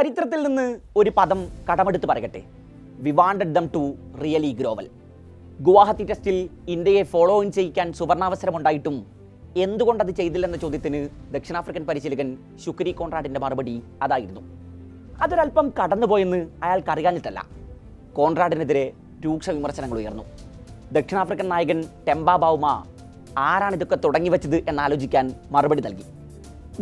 ചരിത്രത്തിൽ നിന്ന് ഒരു പദം കടമെടുത്ത് പറയട്ടെ. We wanted them to really grovel Guwahati ടെസ്റ്റിൽ ഇന്ത്യയെ ഫോളോ ഇൻ ചെയ്യിക്കാൻ സുവർണാവസരമുണ്ടായിട്ടും എന്തുകൊണ്ടത് ചെയ്തില്ലെന്ന ചോദ്യത്തിന് ദക്ഷിണാഫ്രിക്കൻ പരിശീലകൻ ശുക്രി കോൺറാഡിന്റെ മറുപടി അതായിരുന്നു. അതൊരല്പം കടന്നുപോയെന്ന് അയാൾക്ക് അറിയാഞ്ഞിട്ടല്ല. കോൺറാഡിനെതിരെ രൂക്ഷ വിമർശനങ്ങൾ ഉയർന്നു. ദക്ഷിണാഫ്രിക്കൻ നായകൻ ടെമ്പ ബൗമ ആരാണ് ഇതൊക്കെ തുടങ്ങി വെച്ചത് എന്നാലോചിക്കാൻ മറുപടി നൽകി.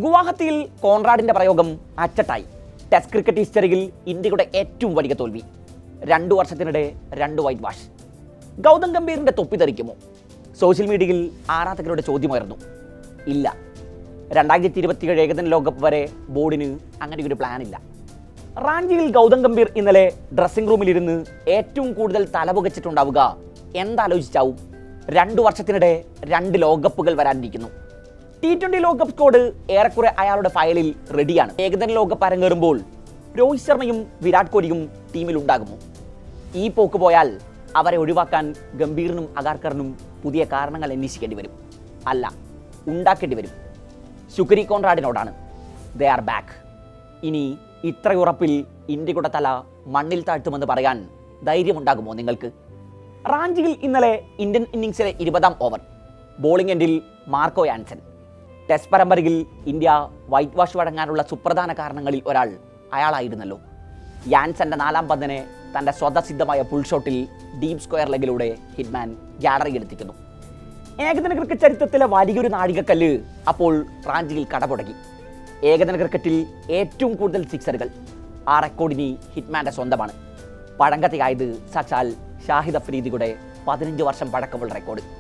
ഗുവാഹത്തിയിൽ കോൺറാഡിന്റെ പ്രയോഗം അച്ചട്ടായി. ടെസ്റ്റ് ക്രിക്കറ്റ് ഹിസ്റ്ററിയിൽ ഇന്ത്യയുടെ ഏറ്റവും വലിയ തോൽവി. രണ്ടു വർഷത്തിനിടെ രണ്ട് വൈറ്റ് വാഷ് ഗൗതം ഗംഭീറിന്റെ തൊപ്പി തെറിക്കുമോ സോഷ്യൽ മീഡിയയിൽ ആരാധകരുടെ ചോദ്യമായിരുന്നു. ഇല്ല. രണ്ടായിരത്തി ഇരുപത്തിയേഴ് ഏകദിന ലോകകപ്പ് വരെ ബോർഡിന് അങ്ങനെ ഒരു പ്ലാൻ ഇല്ല. റാഞ്ചിയിൽ ഗൗതം ഗംഭീർ ഇന്നലെ ഡ്രസ്സിംഗ് റൂമിലിരുന്ന് ഏറ്റവും കൂടുതൽ തലപുകച്ചിട്ടുണ്ടാവുക എന്താലോചിച്ചാവും? രണ്ടു വർഷത്തിനിടെ രണ്ട് ലോകകപ്പുകൾ വരാനിരിക്കുന്നു. ടി ട്വന്റി ലോകകപ്പ് സ്കോഡ് ഏറെക്കുറെ അയാളുടെ ഫയലിൽ റെഡിയാണ് ഏകദിന ലോകകപ്പ് അരങ്ങേറുമ്പോൾ രോഹിത് ശർമ്മയും വിരാട് കോഹ്ലിയും ടീമിൽ ഉണ്ടാകുമോ? ഈ പോക്ക് പോയാൽ അവരെ ഒഴിവാക്കാൻ ഗംഭീറിനും അഗാർക്കറിനും പുതിയ കാരണങ്ങൾ അന്വേഷിക്കേണ്ടി വരും. അല്ല ഉണ്ടാക്കേണ്ടി വരും. ശുക്രി കോൺറാഡിനോടാണ് ദേ ആർ ബാക്ക് ഇനി ഇത്രയുറപ്പിൽ ഇന്ത്യയുടെ തല മണ്ണിൽ താഴ്ത്തുമെന്ന് പറയാൻ ധൈര്യമുണ്ടാകുമോ നിങ്ങൾക്ക്? റാഞ്ചിയിൽ ഇന്നലെ ഇന്ത്യൻ ഇന്നിങ്സിലെ ഇരുപതാം ഓവർ ബോളിംഗ് എൻഡിൽ മാർക്കോ യാൻസൻ ടെസ്റ്റ് പരമ്പരയിൽ ഇന്ത്യ വൈറ്റ് വാഷ് വഴങ്ങാനുള്ള സുപ്രധാന കാരണങ്ങളിൽ ഒരാൾ അയാളായിരുന്നല്ലോ. യാൻസന്റെ നാലാം പന്തിനെ തന്റെ സ്വതസിദ്ധമായ പുൾ ഷോട്ടിൽ ഡീപ് സ്ക്വയർ ലെഗിലൂടെ ഹിറ്റ്മാൻ ഗ്യാലറിയിലെത്തിക്കുന്നു ഏകദിന ക്രിക്കറ്റ് ചരിത്രത്തിലെ വലിയൊരു നാഴികക്കല്ല് അപ്പോൾ റാഞ്ചിയിൽ കടപുടങ്ങി ഏകദിന ക്രിക്കറ്റിൽ ഏറ്റവും കൂടുതൽ സിക്സറുകൾ ആ റെക്കോർഡിനി ഹിറ്റ്മാന്റെ സ്വന്തമാണ്. പഴങ്കഥയായത് സാക്ഷാൽ ഷാഹിദ് അഫ്രീദിയുടെ പതിനഞ്ച് വർഷം പഴക്കമുള്ള റെക്കോർഡ്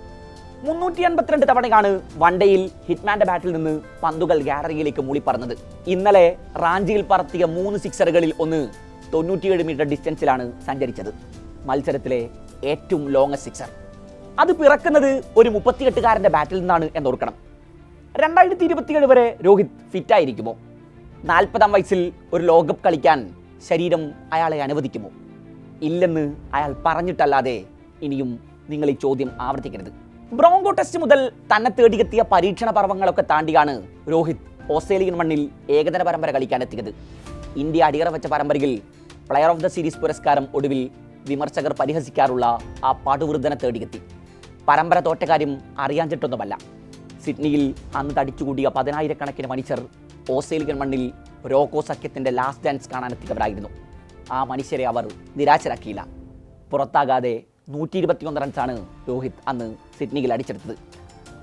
മുന്നൂറ്റി അൻപത്തിരണ്ട് തവണയാണ് വൺഡേയിൽ ഹിറ്റ്മാന്റെ ബാറ്റിൽ നിന്ന് പന്തുകൾ ഗാലറിയിലേക്ക് മൂളിപ്പറന്നത്. ഇന്നലെ റാഞ്ചിയിൽ പറത്തിയ മൂന്ന് സിക്സറുകളിൽ ഒന്ന് തൊണ്ണൂറ്റിയേഴ് മീറ്റർ ഡിസ്റ്റൻസിലാണ് സഞ്ചരിച്ചത്. മത്സരത്തിലെ ഏറ്റവും ലോങ്ങസ്റ്റ് സിക്സർ അത് പിറക്കുന്നത് ഒരു മുപ്പത്തിയെട്ടുകാരന്റെ ബാറ്റിൽ നിന്നാണ് എന്നോർക്കണം രണ്ടായിരത്തി ഇരുപത്തിയേഴ് വരെ രോഹിത് ഫിറ്റായിരിക്കുമോ നാൽപ്പതാം വയസ്സിൽ ഒരു ലോകകപ്പ് കളിക്കാൻ ശരീരം അയാളെ അനുവദിക്കുമോ? ഇല്ലെന്ന് അയാൾ പറഞ്ഞിട്ടല്ലാതെ ഇനിയും നിങ്ങൾ ഈ ചോദ്യം ആവർത്തിക്കരുത്. ബ്രോങ്കോ ടെസ്റ്റ് മുതൽ തന്നെ തേടിയെത്തിയ പരീക്ഷണ പർവങ്ങളൊക്കെ താണ്ടിയാണ് രോഹിത്. ഓസ്ട്രേലിയൻ മണ്ണിൽ ഏകദിന പരമ്പര കളിക്കാനെത്തിയത് ഇന്ത്യ അടിയറ വെച്ച പരമ്പരയിൽ പ്ലെയർ ഓഫ് ദ സീരീസ് പുരസ്കാരം ഒടുവിൽ വിമർശകർ പരിഹസിക്കാറുള്ള ആ പാടുവൃദ്ധനെ തേടിയെത്തി. പരമ്പര തോറ്റ കാര്യം അറിയാഞ്ഞിട്ടൊന്നുമല്ല. സിഡ്നിയിൽ അന്ന് തടിച്ചുകൂടിയ പതിനായിരക്കണക്കിന് മനുഷ്യർ ഓസ്ട്രേലിയൻ മണ്ണിൽ റോക്കോ സഖ്യത്തിന്റെ ലാസ്റ്റ് ഡാൻസ് കാണാനെത്തിയവരായിരുന്നു. ആ മനുഷ്യരെ അവർ നിരാശരാക്കിയില്ല. പുറത്താകാതെ നൂറ്റി ഇരുപത്തിയൊന്ന് റൺസാണ് രോഹിത് അന്ന് സിഡ്നിയിൽ അടിച്ചെടുത്തത്.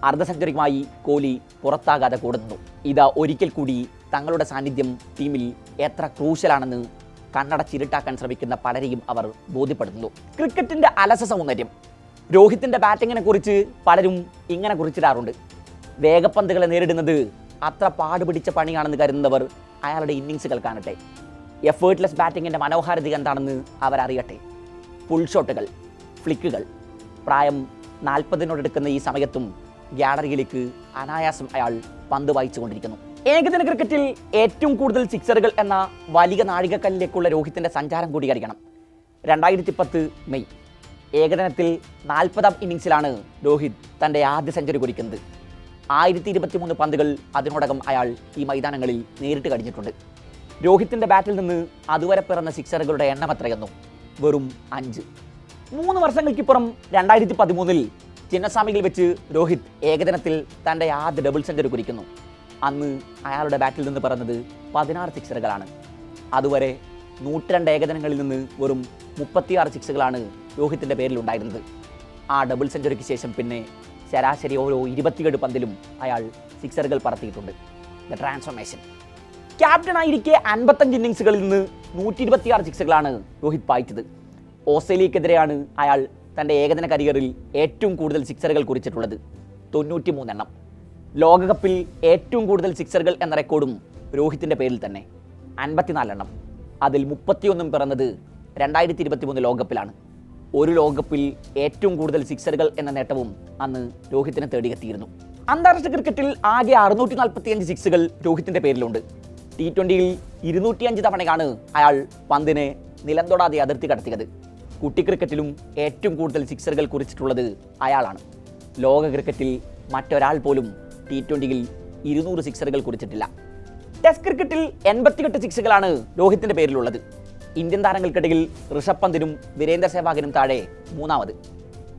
അർദ്ധ സെഞ്ചുറിക്കുമായി കോഹ്ലി പുറത്താകാതെ കൂടുന്നു ഇത് ഒരിക്കൽ കൂടി തങ്ങളുടെ സാന്നിധ്യം ടീമിൽ എത്ര ക്രൂശലാണെന്ന് കണ്ണടച്ചിരുട്ടാക്കാൻ ശ്രമിക്കുന്ന പലരെയും അവർ ബോധ്യപ്പെടുത്തുന്നു. ക്രിക്കറ്റിന്റെ അലസ സൗന്ദര്യം. രോഹിത്തിന്റെ ബാറ്റിങ്ങിനെ കുറിച്ച് പലരും ഇങ്ങനെ കുറിച്ചിടാറുണ്ട്. വേഗപ്പന്തുകളെ നേരിടുന്നത് അത്ര പാടുപിടിച്ച പണിയാണെന്ന് കരുതുന്നവർ അയാളുടെ ഇന്നിങ്സുകൾ കാണട്ടെ എഫേർട്ട്ലെസ് ബാറ്റിങ്ങിന്റെ മനോഹാരിത എന്താണെന്ന് അവരറിയട്ടെ. ഫുൾ ഷോട്ടുകൾ ഫ്ലിക്കുകൾ. പ്രായം നാൽപ്പതിനോടെടുക്കുന്ന ഈ സമയത്തും ഗ്യാലറിയിലേക്ക് അനായാസം അയാൾ പന്ത് വായിച്ചുകൊണ്ടിരിക്കുന്നു. ഏകദിന ക്രിക്കറ്റിൽ ഏറ്റവും കൂടുതൽ സിക്സറുകൾ എന്ന വലിയ നാഴികക്കല്ലിലേക്കുള്ള രോഹിത്തിന്റെ സഞ്ചാരം കൂടി അറിയണം രണ്ടായിരത്തി പത്ത് മെയ്. ഏകദിനത്തിൽ നാൽപ്പതാം ഇന്നിങ്സിലാണ് രോഹിത് തന്റെ ആദ്യ സെഞ്ചുറി കുറിക്കുന്നത് ആയിരത്തി ഇരുപത്തി മൂന്ന് പന്തുകൾ അതിനോടകം അയാൾ ഈ മൈതാനങ്ങളിൽ നേരിട്ട് കഴിഞ്ഞിട്ടുണ്ട്. രോഹിത്തിന്റെ ബാറ്റിൽ നിന്ന് അതുവരെ പിറന്ന സിക്സറുകളുടെ എണ്ണം എത്രയെന്നു വെറും അഞ്ച്. മൂന്ന് വർഷങ്ങൾക്കിപ്പുറം രണ്ടായിരത്തി പതിമൂന്നിൽ ചിന്നസ്വാമിയിൽ വെച്ച് രോഹിത് ഏകദിനത്തിൽ തന്റെ ആദ്യ ഡബിൾ സെഞ്ചുറി കുറിക്കുന്നു. അന്ന് അയാളുടെ ബാറ്റിൽ നിന്ന് പറഞ്ഞത് പതിനാറ് സിക്സറുകളാണ് അതുവരെ നൂറ്റിരണ്ട് ഏകദിനങ്ങളിൽ നിന്ന് വെറും മുപ്പത്തിയാറ് സിക്സുകളാണ് രോഹിത്തിന്റെ പേരിൽ ഉണ്ടായിരുന്നത്. ആ ഡബിൾ സെഞ്ചുറിക്ക് ശേഷം പിന്നെ ശരാശരി ഓരോ ഇരുപത്തിയേഴ് പന്തിലും അയാൾ സിക്സറുകൾ പറത്തിയിട്ടുണ്ട്. ദ ട്രാൻസ്ഫോർമേഷൻ ക്യാപ്റ്റനായിരിക്കെ അൻപത്തഞ്ച് ഇന്നിങ്സുകളിൽ നിന്ന് നൂറ്റി ഇരുപത്തിയാറ് സിക്സുകളാണ് രോഹിത് പായിച്ചത്. ഓസ്ട്രേലിയക്കെതിരെയാണ് അയാൾ തന്റെ ഏകദിന കരിയറിൽ ഏറ്റവും കൂടുതൽ സിക്സറുകൾ കുറിച്ചിട്ടുള്ളത്. തൊണ്ണൂറ്റി മൂന്നെണ്ണം ലോകകപ്പിൽ ഏറ്റവും കൂടുതൽ സിക്സറുകൾ എന്ന റെക്കോർഡും രോഹിത്തിന്റെ പേരിൽ തന്നെ. അൻപത്തിനാലെണ്ണം. അതിൽ മുപ്പത്തിയൊന്നും പിറന്നത് രണ്ടായിരത്തി ഇരുപത്തി മൂന്ന് ലോകകപ്പിലാണ്. ഒരു ലോകകപ്പിൽ ഏറ്റവും കൂടുതൽ സിക്സറുകൾ എന്ന നേട്ടവും അന്ന് രോഹിത്തിനെ തേടിയെത്തിയിരുന്നു. അന്താരാഷ്ട്ര ക്രിക്കറ്റിൽ ആകെ അറുന്നൂറ്റി നാൽപ്പത്തിയഞ്ച് സിക്സുകൾ രോഹിത്തിന്റെ പേരിലുണ്ട്. ടി ട്വന്റിയിൽ ഇരുന്നൂറ്റിയഞ്ച് തവണയാണ് അയാൾ പന്തിനെ നിലം തൊടാതെ അതിർത്തി കടത്തിയത്. കുട്ടി ക്രിക്കറ്റിലും ഏറ്റവും കൂടുതൽ സിക്സറുകൾ കുറിച്ചിട്ടുള്ളത് അയാളാണ്. ലോക ക്രിക്കറ്റിൽ മറ്റൊരാൾ പോലും ടി ട്വന്റിയിൽ ഇരുന്നൂറ് സിക്സറുകൾ കുറിച്ചിട്ടില്ല. ടെസ്റ്റ് ക്രിക്കറ്റിൽ എൺപത്തിയെട്ട് സിക്സുകളാണ് രോഹിത്തിന്റെ പേരിലുള്ളത്. ഇന്ത്യൻ താരങ്ങൾക്കിടയിൽ ഋഷഭ് പന്തിനും വീരേന്ദ്ര സേവാഗിനും താഴെ മൂന്നാമത്.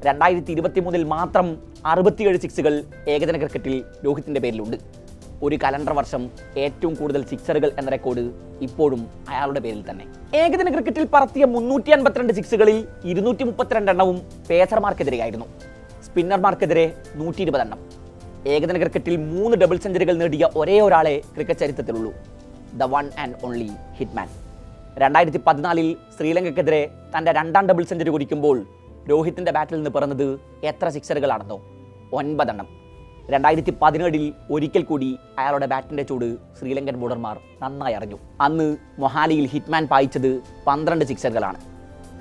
രണ്ടായിരത്തി ഇരുപത്തി മൂന്നിൽ മാത്രം അറുപത്തിയേഴ് സിക്സുകൾ ഏകദിന ക്രിക്കറ്റിൽ രോഹിത്തിന്റെ പേരിലുണ്ട്. ഒരു കലണ്ടർ വർഷം ഏറ്റവും കൂടുതൽ സിക്സറുകൾ എന്ന റെക്കോർഡ് ഇപ്പോഴും അയാളുടെ പേരിൽ തന്നെ. ഏകദിന ക്രിക്കറ്റിൽ പറത്തിയ മുന്നൂറ്റി അൻപത്തിരണ്ട് സിക്സുകളിൽ ഇരുന്നൂറ്റി മുപ്പത്തിരണ്ട് എണ്ണവും പേസർമാർക്കെതിരെയായിരുന്നു സ്പിന്നർമാർക്കെതിരെ നൂറ്റി ഇരുപത് എണ്ണം. ഏകദിന ക്രിക്കറ്റിൽ മൂന്ന് ഡബിൾ സെഞ്ചുറികൾ നേടിയ ഒരേ ഒരാളെ cricket ചരിത്രത്തിലുള്ളൂ. The one and only hitman രണ്ടായിരത്തി പതിനാലിൽ ശ്രീലങ്കയ്ക്കെതിരെ തന്റെ രണ്ടാം ഡബിൾ സെഞ്ചുറി കുറിക്കുമ്പോൾ രോഹിത്തിന്റെ ബാറ്റിൽ നിന്ന് പിറന്നത് എത്ര സിക്സറുകളാണെന്നോ? ഒൻപതെണ്ണം രണ്ടായിരത്തി പതിനേഴിൽ ഒരിക്കൽ കൂടി അയാളുടെ ബാറ്റിന്റെ ചൂട് ശ്രീലങ്കൻ ബോളർമാർ നന്നായി അറിഞ്ഞു. അന്ന് മൊഹാലിയിൽ ഹിറ്റ്മാൻ പായിച്ചത് പന്ത്രണ്ട് സിക്സറുകളാണ്.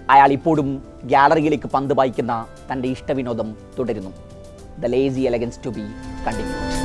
അയാൾ ഇപ്പോഴും ഗ്യാലറിയിലേക്ക് പന്ത് പായിക്കുന്ന തന്റെ ഇഷ്ടവിനോദം തുടരുന്നു. The lazy elegance to be continued.